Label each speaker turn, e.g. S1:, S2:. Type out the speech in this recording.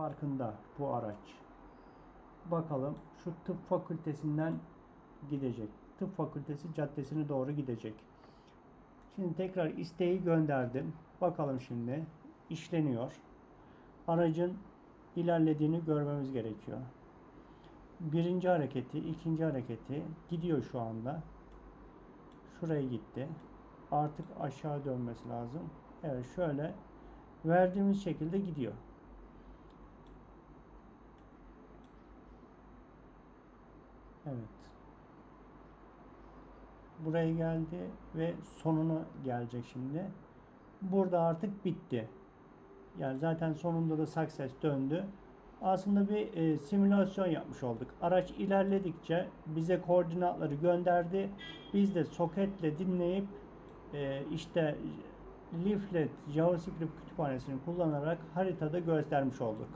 S1: farkında bu araç. Bakalım şu tıp fakültesinden gidecek. Tıp fakültesi caddesine doğru gidecek. Şimdi tekrar isteği gönderdim. Bakalım şimdi işleniyor. Aracın ilerlediğini görmemiz gerekiyor. Birinci hareketi, ikinci hareketi gidiyor şu anda. Şuraya gitti. Artık aşağı dönmesi lazım. Evet şöyle verdiğimiz şekilde gidiyor. Evet. Buraya geldi ve sonuna gelecek şimdi. Burada artık bitti. Yani zaten sonunda da success döndü. Aslında bir e, simülasyon yapmış olduk. Araç ilerledikçe bize koordinatları gönderdi. Biz de soketle dinleyip e, işte Leaflet JavaScript kütüphanesini kullanarak haritada göstermiş olduk.